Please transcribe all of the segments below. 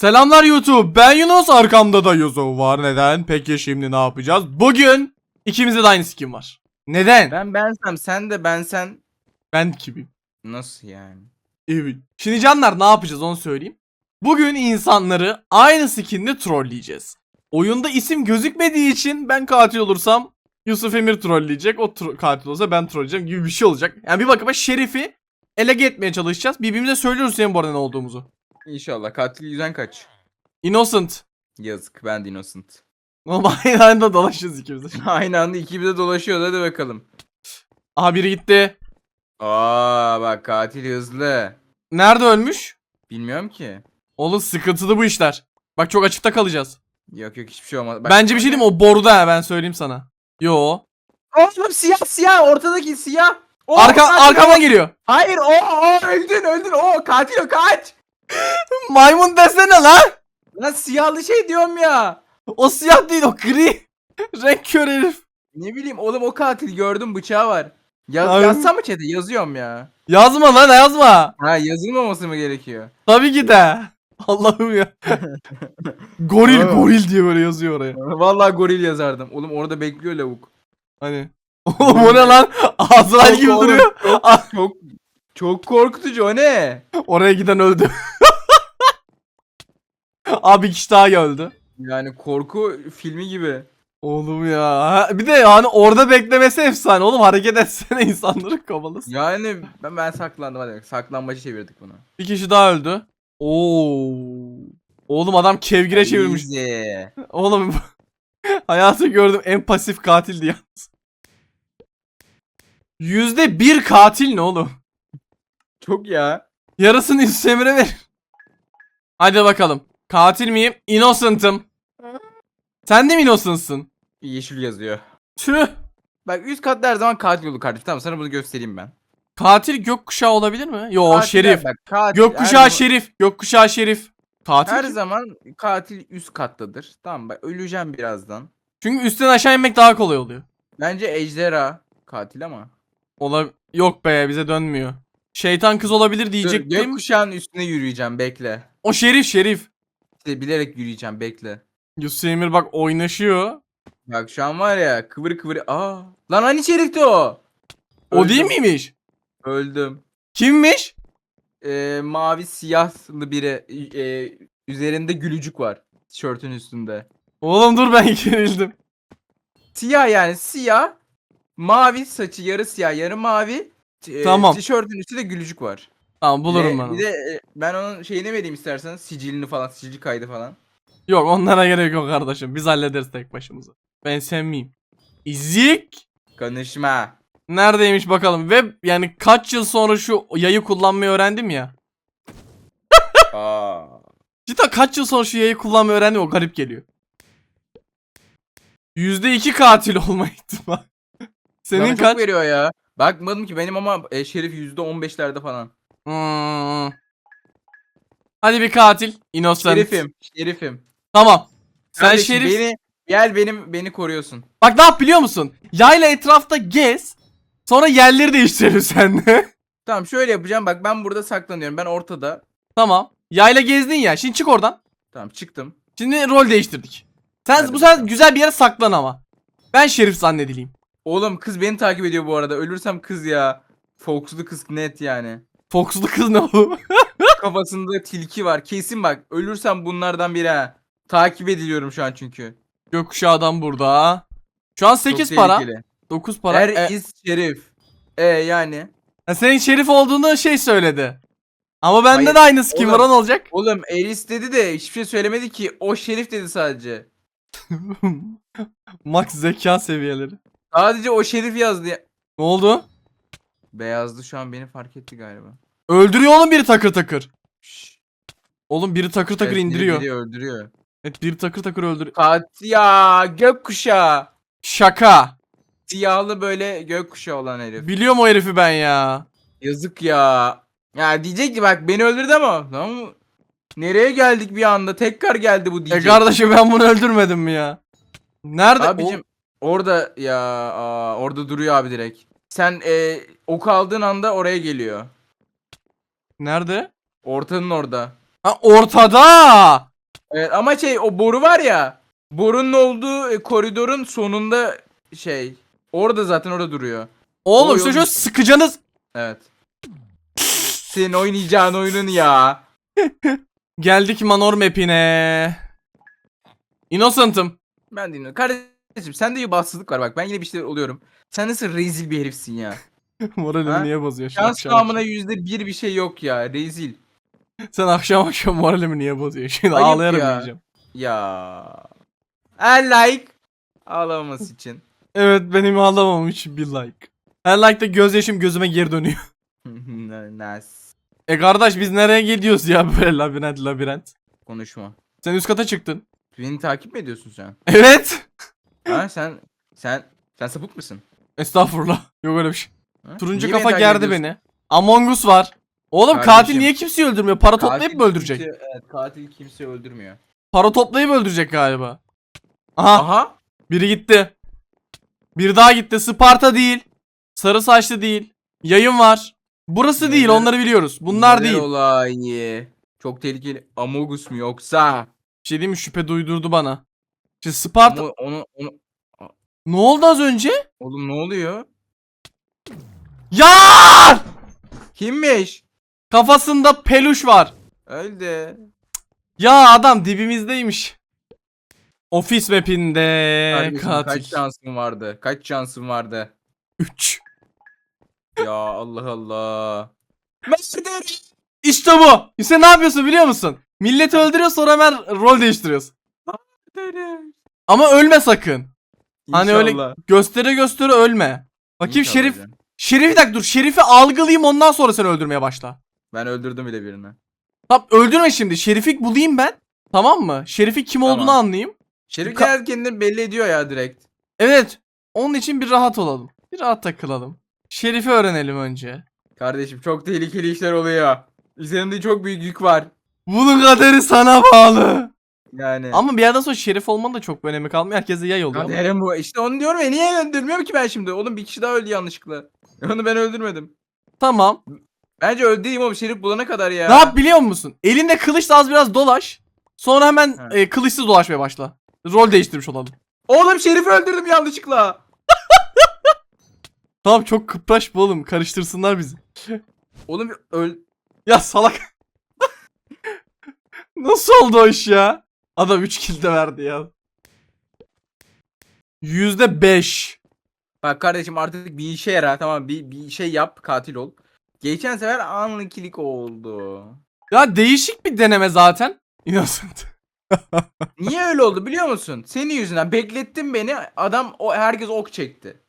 Selamlar YouTube. Ben Yunus. Arkamda da Yuzo var. Neden? Peki şimdi ne yapacağız? Bugün ikimizde de aynı skin var. Neden? Ben, Ben bensem sen de bensen kimim? nasıl yani? Evet. Şimdi canlar ne yapacağız onu söyleyeyim. Bugün insanları aynı skinle trolleyeceğiz. Oyunda isim gözükmediği için ben katil olursam Yusuf Emir trolleyecek. O tro- katil olsa ben trolleyeceğim gibi bir şey olacak. Yani bir bakıma Şerif'i elege etmeye çalışacağız. Birbirimize söylüyoruz senin bu arada ne olduğumuzu. İnşallah katil yüzden kaç. Innocent. Yazık ben de innocent. Oğlum aynı anda dolaşıyoruz ikimiz de. Aynı anda ikimiz de dolaşıyoruz hadi bakalım. Aha biri gitti. Aa bak katil hızlı. Nerede ölmüş? Bilmiyorum ki. Oğlum sıkıntılı bu işler. Bak çok açıkta kalacağız. Yok yok hiçbir şey olmaz. Bak, Bence bir şey diyeyim mi? o boruda ha ben söyleyeyim sana. Yo. Oğlum siyah siyah ortadaki siyah. O, Arka katil arkamdan geliyor. Hayır o o öldün öldün o katil o kaç. Maymun desene lan. Lan siyahlı şey diyorum ya. O siyah değil o gri. Renk kör herif. Ne bileyim oğlum o katil gördüm bıçağı var. Yaz, Ay. yazsam mı chat'e yazıyorum ya. Yazma lan yazma. Ha yazılmaması mı gerekiyor? Tabii ki de. Allah'ım ya. goril Evet. goril diye böyle yazıyor oraya. Vallahi goril yazardım. Oğlum orada bekliyor lavuk. Hani. Oğlum o ne lan? Azrail gibi Oğlum, duruyor. Çok çok korkutucu o ne? Oraya giden öldü. Abi bir kişi daha geldi. Yani korku filmi gibi. Oğlum ya. Bir de yani orada beklemesi efsane. Oğlum hareket etsene insanları kovalasın. Yani ben ben saklandım hadi. Saklanmacı çevirdik bunu. Bir kişi daha öldü. Oo. Oğlum adam kevgire çevirmiş. Easy. Oğlum hayatı gördüm en pasif katildi yalnız. Yüzde bir katil ne oğlum? Çok ya. Yarısını Yusuf Emre ver. Hadi bakalım. Katil miyim? Innocent'ım. Sen de mi innocent'sın? Yeşil yazıyor. Tüh. Bak üst katta her zaman katil olur kardeşim. Tamam sana bunu göstereyim ben. Katil gökkuşağı olabilir mi? Yo Katiller şerif. Bak, katil Gökkuşağı her, şerif. Gökkuşağı şerif. Katil her kim? zaman katil üst kattadır. Tamam bak öleceğim birazdan. Çünkü üstten aşağı inmek daha kolay oluyor. Bence ejderha katil ama. Ola Yok be bize dönmüyor. Şeytan kız olabilir Dur, diyecektim. gökkuşağının üstüne yürüyeceğim bekle. O şerif şerif. İşte bilerek yürüyeceğim bekle. Yusuf Emir bak oynaşıyor. Bak şu an var ya kıvır kıvır. Aa. Lan hani şerifti o? O değil miymiş? Öldüm. Kimmiş? Ee, mavi siyahlı biri. Ee, üzerinde gülücük var. Tişörtün üstünde. Oğlum dur ben gerildim. Siyah yani siyah. Mavi saçı yarı siyah yarı mavi. T- e, Tamam. Tişörtün üstünde gülücük var. Tamam bulurum Ve ben onu. Bir de e, ben onun şeyini vereyim istersen sicilini falan sicil kaydı falan. Yok onlara gerek yok kardeşim. Biz hallederiz tek başımıza. Ben sevmeyeyim. İzik. Konuşma. Neredeymiş bakalım. Ve yani kaç yıl sonra şu yayı kullanmayı öğrendim ya. Aa. Cidden kaç yıl sonra şu yayı kullanmayı öğrendim o garip geliyor. %2 katil olma ihtimali. Senin Bana kaç? veriyor ya. Bakmadım ki benim ama e, şerif %15'lerde falan. Hmm. Hadi bir katil. Innocent. Şerifim. Şerifim. Tamam. Sen Kardeşim, şerif. Beni, gel benim beni koruyorsun. Bak ne yap biliyor musun? Yayla etrafta gez. Sonra yerleri değiştirelim seninle. Tamam şöyle yapacağım. Bak ben burada saklanıyorum. Ben ortada. tamam. Yayla gezdin ya. Şimdi çık oradan. Tamam çıktım. Şimdi rol değiştirdik. Sen Hadi bu sefer güzel bir yere saklan ama. Ben şerif zannedileyim. Oğlum kız beni takip ediyor bu arada. Ölürsem kız ya. Fox'lu kız net yani. Fox'lu kız ne oğlum? Kafasında tilki var. Kesin bak. Ölürsem bunlardan biri ha. Takip ediliyorum şu an çünkü. Gökkuşağı adam burada. Şu an 8 Çok para. tehlikeli. 9 para. Er E, is şerif. E yani. ha, senin şerif olduğunu şey söyledi. Ama bende Hayır, de aynı skin var oğlum. o ne olacak? Oğlum Eris dedi de hiçbir şey söylemedi ki. O şerif dedi sadece. Max zeka seviyeleri. Sadece o şerif yazdı ya. Ne oldu? Beyazlı şu an beni fark etti galiba. Öldürüyor oğlum biri takır takır. Şşş. Oğlum biri takır takır Evet, biri- indiriyor. Biri öldürüyor. Evet biri takır takır öldürüyor. Kat ya gökkuşağı. Şaka. Siyahlı böyle gökkuşağı olan herif. Biliyorum o herifi ben ya. Yazık ya. Ya diyecek ki bak beni öldürdü ama. Lan bu- nereye geldik bir anda? Tekrar geldi bu E diyecek. kardeşim ben bunu öldürmedim mi ya? Nerede? Abicim orada ya aa, orada duruyor abi direkt. Sen e, ok aldığın anda oraya geliyor. Nerede? Ortanın orada. Ha ortada. Evet, ama şey o boru var ya. Borunun olduğu e, koridorun sonunda şey. Orada zaten orada duruyor. Oğlum Oy, şöyle sıkacaksınız. Evet. Senin oynayacağın oyunun ya. Geldik Manor map'ine. Innocent'ım. Ben dinliyorum. Kardeşim sende bir bahtsızlık var bak. Ben yine bir şeyler oluyorum. Sen nasıl rezil bir herifsin ya. Moralimi Ha? niye bozuyor? Şans akşam namına yüzde bir bir şey yok ya. Rezil. Sen akşam akşam moralimi niye bozuyor? Şimdi Ayıp ağlayarak ya. uyuyacağım. Ya. I like. Ağlamaması için. Evet benim ağlamam için bir like. Her like'da gözyaşım gözüme geri dönüyor. nice. E kardeş biz nereye gidiyoruz ya böyle labirent labirent? Konuşma. Sen üst kata çıktın. Beni takip mi ediyorsun sen? Evet. Ha sen sen sen sapık mısın? Estağfurullah. Yok öyle bir şey. Ha? Turuncu Niye beni kafa takip gerdi ediyorsun? beni. Among Us var. Oğlum katil Kardeşim. niye kimseyi öldürmüyor? Para toplayıp mı öldürecek? kimse- evet katil kimseyi öldürmüyor. Para toplayıp öldürecek galiba. Aha Aha. biri gitti. Bir daha gitti. Sparta değil. Sarı saçlı değil. Yayın var. Burası değil Neler- onları biliyoruz. Bunlar Neler değil. olayı? Çok tehlikeli. Amogus mu yoksa? Bir şey diyeyim mi? Şüphe duydurdu bana. Şimdi Sparta... Ama onu, onu Ne oldu az önce? oğlum ne oluyor? Ya! Kimmiş? Kafasında peluş var. Öldü. Ya adam dibimizdeymiş. Ofis mapinde Kardeşim, katil. Kaç şansın vardı? Kaç şansın vardı? 3. ya Allah Allah. Murder. İşte bu. İşte ne yapıyorsun biliyor musun? Milleti öldürüyor sonra hemen rol değiştiriyorsun. Ama ölme sakın. Hani öyle İnşallah. göstere göstere ölme. Bakayım İnşallah Şerif. hocam. Şerif bir dakika dur. Şerif'i algılayayım ondan sonra seni öldürmeye başla. Ben öldürdüm bile birini. Tamam öldürme şimdi. Şerif'i bulayım ben. Tamam mı? Şerif'in kim Tamam. olduğunu anlayayım. Şerif Ka- genelde kendini belli ediyor ya direkt. Evet. Onun için bir rahat olalım. Bir rahat takılalım. Şerif'i öğrenelim önce. Kardeşim çok tehlikeli işler oluyor. Üzerimde çok büyük yük var. Bunun kaderi sana bağlı. Yani. Ama bir yerden sonra şerif olmanın da çok bir önemi kalmıyor. Herkese yay oluyor. ama. Kaderim bu. İşte onu diyorum ya niye öldürmüyorum ki ben şimdi? Oğlum bir kişi daha öldü yanlışlıkla. Onu ben öldürmedim. Tamam. Bence öldüreyim oğlum Şerif bulana kadar ya. Ne yap biliyor musun? Elinde kılıçla az biraz dolaş. Sonra hemen Ha. e, kılıçsız dolaşmaya başla. Rol değiştirmiş olalım. Oğlum Şerif'i öldürdüm yanlışlıkla. Tamam çok kıpraş bu oğlum. Karıştırsınlar bizi. Oğlum öl... Ya salak. Nasıl oldu o iş ya? Adam 3 kill de verdi ya. %5. Bak kardeşim artık bir işe yarar tamam bir, bir şey yap katil ol. Geçen sefer unlucky'lik oldu. Ya değişik bir deneme zaten. Innocent. Niye öyle oldu biliyor musun? Senin yüzünden beklettin beni adam o herkes ok çekti.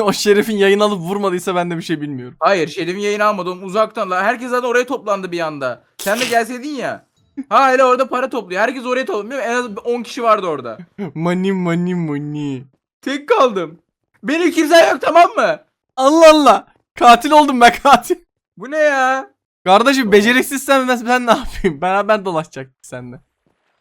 o şerifin yayın alıp vurmadıysa ben de bir şey bilmiyorum. Hayır Şerif'in yayını almadım uzaktan la herkes zaten oraya toplandı bir anda. Sen de gelseydin ya. Ha hele orada para topluyor. Herkes oraya topluyor. En az 10 kişi vardı orada. Money money money. Tek kaldım. Benim kimse yok tamam mı? Allah Allah. Katil oldum ben katil. Bu ne ya? Kardeşim beceriksizsen ben, ben ne yapayım? Beraber dolaşacaktık seninle.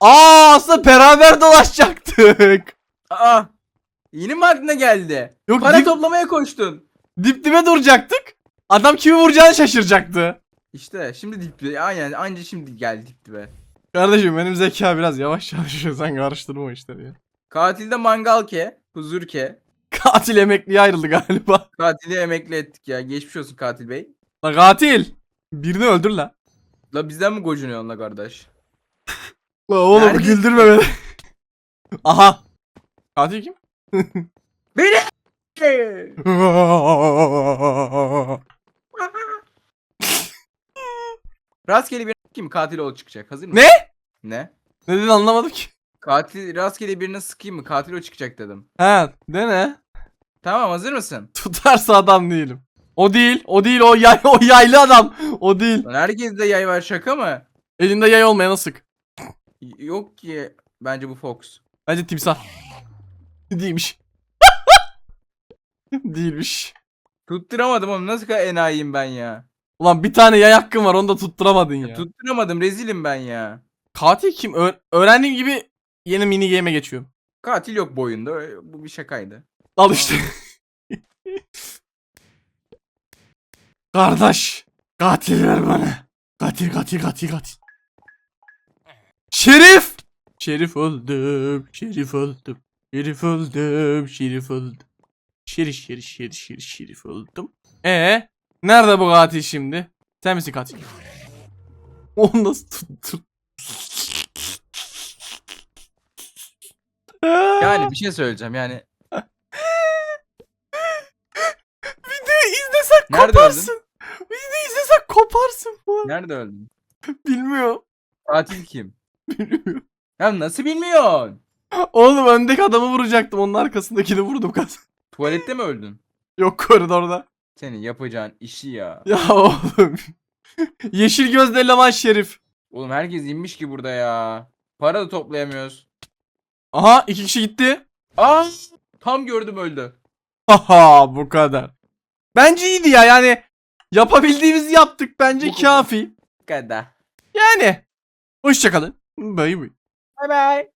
Aa aslında beraber dolaşacaktık. Aa. Yeni mi aklına geldi? Yok Para dip, toplamaya koştun. dip dibe duracaktık. Adam kimi vuracağını şaşıracaktı. İşte şimdi dip dibe. Aynen anca şimdi geldi dip dibe. Kardeşim benim zeka biraz yavaş çalışıyor. Sen karıştırma işleri ya. Katilde mangal ke. Huzur ke. Katil emekliye ayrıldı galiba. Katili emekli ettik ya. Geçmiş olsun katil bey. La katil. Birini öldür la. La bizden mi gocunuyorsun la kardeş? La oğlum Neredesin? güldürme beni. Aha. Katil kim? Beni! Rastgele bir kim katil ol çıkacak. Hazır mısın? Ne? Ne? ne dedin anlamadım ki. Katil rastgele birine sıkayım mı? Katil o çıkacak dedim. He dene. Tamam hazır mısın? Tutarsa adam değilim. O değil. O değil. O yay o yaylı adam. O değil. Lan herkeste yay var şaka mı? Elinde yay olmayana sık. Y- Yok ki. Bence bu Fox. Bence timsah. Değilmiş. Değilmiş. Tutturamadım oğlum. Nasıl kadar enayiyim ben ya? Ulan bir tane yay hakkın var onu da tutturamadın ya. Tutturamadım. Rezilim ben ya. Katil kim? Ö- öğrendiğim gibi yeni mini game'e geçiyorum. Katil yok bu oyunda. Bu bir şakaydı. Al işte. Kardeş. Katil ver bana. Katil katil katil katil. Şerif. Şerif öldüm. Şerif öldüm. Şerif öldüm. Şerif öldüm. Şerif şerif şerif şerif şerif öldüm. E nerede bu katil şimdi? Sen misin katil? Onu nasıl tuttun? Yani bir şey söyleyeceğim yani. Videoyu izlesek Nerede koparsın. Videoyu izlesek koparsın bu. Nerede öldün? Bilmiyorum. Katil kim? Bilmiyorum. Ya nasıl bilmiyorsun? Oğlum öndeki adamı vuracaktım. Onun arkasındakini vurdum kaz. Tuvalette mi öldün? Yok koridorda. Senin yapacağın işi ya. Ya oğlum. Yeşil gözlü eleman şerif. Oğlum herkes inmiş ki burada ya. Para da toplayamıyoruz. Aha iki kişi gitti. Aa! Tam gördüm öldü. Haha bu kadar. Bence iyiydi ya yani. Yapabildiğimizi yaptık bence Bu kadar. kafi. Bu kadar. Yani. Hoşçakalın. Bay bay. Bay bay.